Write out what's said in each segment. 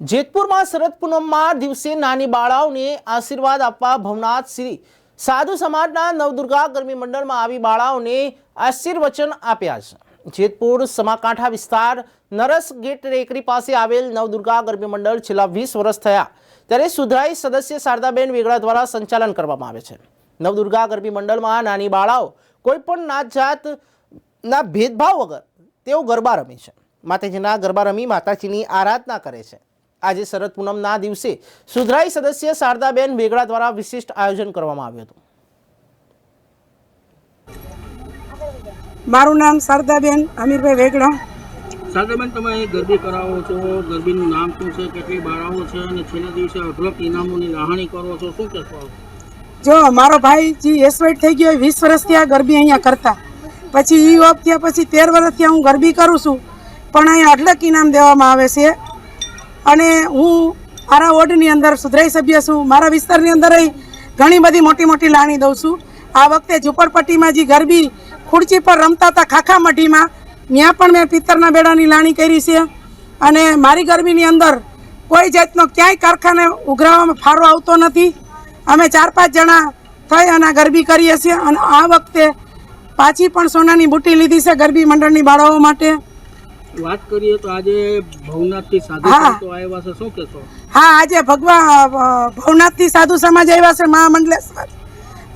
જેતપુરમાં શરદ પૂનમમાં દિવસે નાની બાળાઓને આશીર્વાદ આપવા ભવનાથ શ્રી સાધુ સમાજના નવદુર્ગા કર્મી મંડળમાં આવી બાળાઓને આશીર્વચન આપ્યા છે. જેતપુર સમાકાંઠા વિસ્તાર નરસ ગેટ રેકરી પાસે આવેલ નવદુર્ગા ગરબી મંડળ છેલ્લા વીસ વર્ષ થયા ત્યારે સુધરાઈ સદસ્ય શારદાબેન વેગડા દ્વારા સંચાલન કરવામાં આવે છે. નવદુર્ગા ગરબી મંડળમાં નાની બાળાઓ કોઈ પણ નાત જાતના ભેદભાવ વગર તેઓ ગરબા રમે છે. માતાજીના ગરબા રમી માતાજીની આરાધના કરે છે. આજે શરદ પૂનમના દિવસે સુધરાઈ સદસ્ય શારદાબેન વેગડા દ્વારા વિશિષ્ટ આયોજન કરવામાં આવ્યું હતું. મારું નામ શારદાબેન અમીરભાઈ વેગડા. શારદાબેન તમે અહીં ગરબી કરાવો છો ગરબીનું નામ શું છે કેટલી બાળાઓ છે અને છેલ્લા દિવસે અઢળક ઇનામોની લાહણી કરો છો શું કહેશો? જો મારો ભાઈ જે એસવાઈટ થઈ ગયો વીસ વર્ષથી આ ગરબી અહીંયા કરતા. પછી ઈ ઓફ થયા પછી તેર વર્ષથી હું ગરબી કરું છું. પણ અહીંયા અઢળક ઇનામ દેવામાં આવે છે. અને હું મારા વોર્ડની અંદર સુધરાઈ સભ્ય છું. મારા વિસ્તારની અંદર ઘણી બધી મોટી મોટી લાણી દઉં છું. આ વખતે ઝુંપડપટ્ટીમાં જે ગરબી ખુરચી પર રમતા હતા ખાખા મઢીમાં, ત્યાં પણ મેં પિત્તરના બેડાની લાણી કરી છે. અને મારી ગરબીની અંદર કોઈ જાતનો ક્યાંય કારખાને ઉઘરાવવામાં ફાળો આવતો નથી. અમે ચાર પાંચ જણા થઈ અને ગરબી કરીએ છીએ. અને આ વખતે પાછી પણ સોનાની બુટ્ટી લીધી છે ગરબી મંડળની બાળાઓ માટે. વાત કરીએ તો આજે ભવનાથથી સાધુ સંતો આવ્યા છે. શું કહેશો? હા આજે ભગવા અ, ભવનાથથી સાધુ સમાજ આવ્યા છે મહામંડલેશ્વર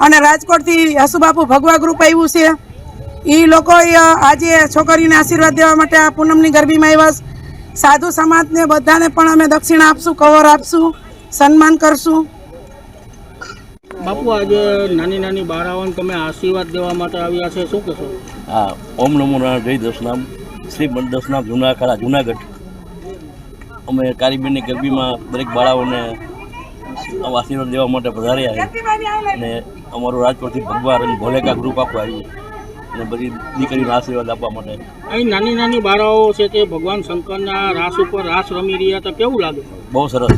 અને રાજકોટથી હસુબાપુ ભગવા ગ્રુપ આવ્યું છે. એ લોકો આજે છોકરીને આશીર્વાદ દેવા માટે આ પૂનમની ગરબીમાં આવ્યા છે. સાધુ સમાજને બધાને પણ અમે દક્ષિણા આપશું કવર આપશું સન્માન કરશું. બાપુ આજે નાની નાની બાળાઓને તમે આશીર્વાદ દેવા માટે આવ્યા છે. શું કહેશો? હા ઓમ નમો નારાયણ જય દસનામ શ્રી દસનામ જૂના ખરા જુનાગઢ. અમે કારીબેનની ગરબીમાં દરેક બાળાઓને આશીર્વાદ દેવા માટે પધાર્યા છે. અને અમારું રાજકોટથી ભગવાન અને ભોલેકા ગ્રુપ આખું આવ્યું. અને બધી દીકરીને આશીર્વાદ આપવા માટે. અહીં નાની નાની બાળાઓ છે તે ભગવાન શંકરના રાસ ઉપર રાસ રમી રહ્યા તો કેવું લાગે? બહુ સરસ.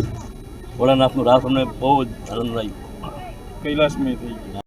ભોળાનાથનું રાસ અમને બહુ જ આનંદ આવ્યો. કૈલાસમય થઈ